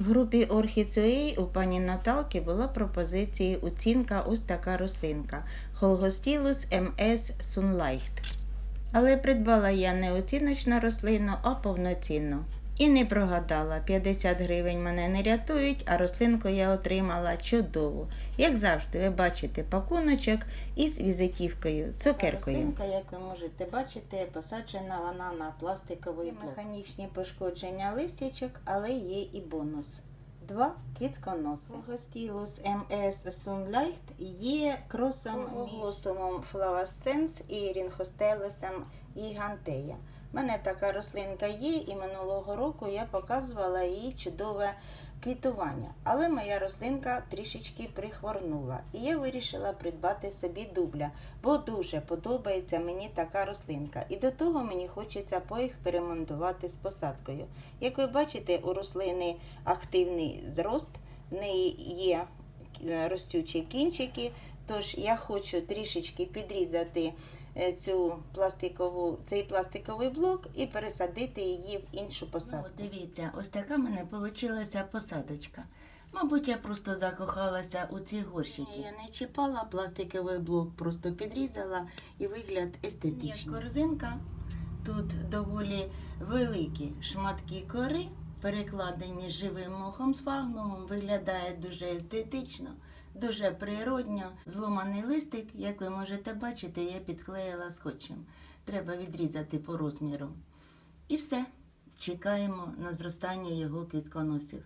В групі Орхіцеї у пані Наталки була пропозиція оцінка ось така рослинка Холгостілус МС Sunlight. Але придбала я не оціночну рослину, а повноцінну. І не прогадала, 50 гривень мене не рятують, а рослинку я отримала чудову. Як завжди, ви бачите пакуночок із візитівкою, цукеркою. Рослинка, як ви можете бачити, посаджена вона на пластиковий блок. механічні пошкодження листячок, але є і бонус. Два квітконоси. Гостілус МС Sunlight є кросом глосумом Flavescens і рінхостелесом гігантея. У мене така рослинка є, і минулого року я показувала її чудове квітування. Але моя рослинка трішечки прихворнула. І я вирішила придбати собі дубля, бо дуже подобається мені така рослинка. І до того мені хочеться поекспериментувати з посадкою. Як ви бачите, у рослини активний зрост, в неї є е, ростючі кінчики. Тож я хочу трішечки підрізати е, цю пластикову, цей пластиковий блок і пересадити її в іншу посадку. Ну, дивіться, ось така в мене вийшла посадочка. Мабуть, я просто закохалася у ці горщики. Я не чіпала пластиковий блок, просто підрізала і вигляд естетичний. Як корзинка, тут доволі великі шматки кори, перекладені живим мохом з фагнумом, виглядає дуже естетично, дуже природньо. Зломаний листик, як ви можете бачити, я підклеїла скотчем. Треба відрізати по розміру. І все. Чекаємо на зростання його квітконосів.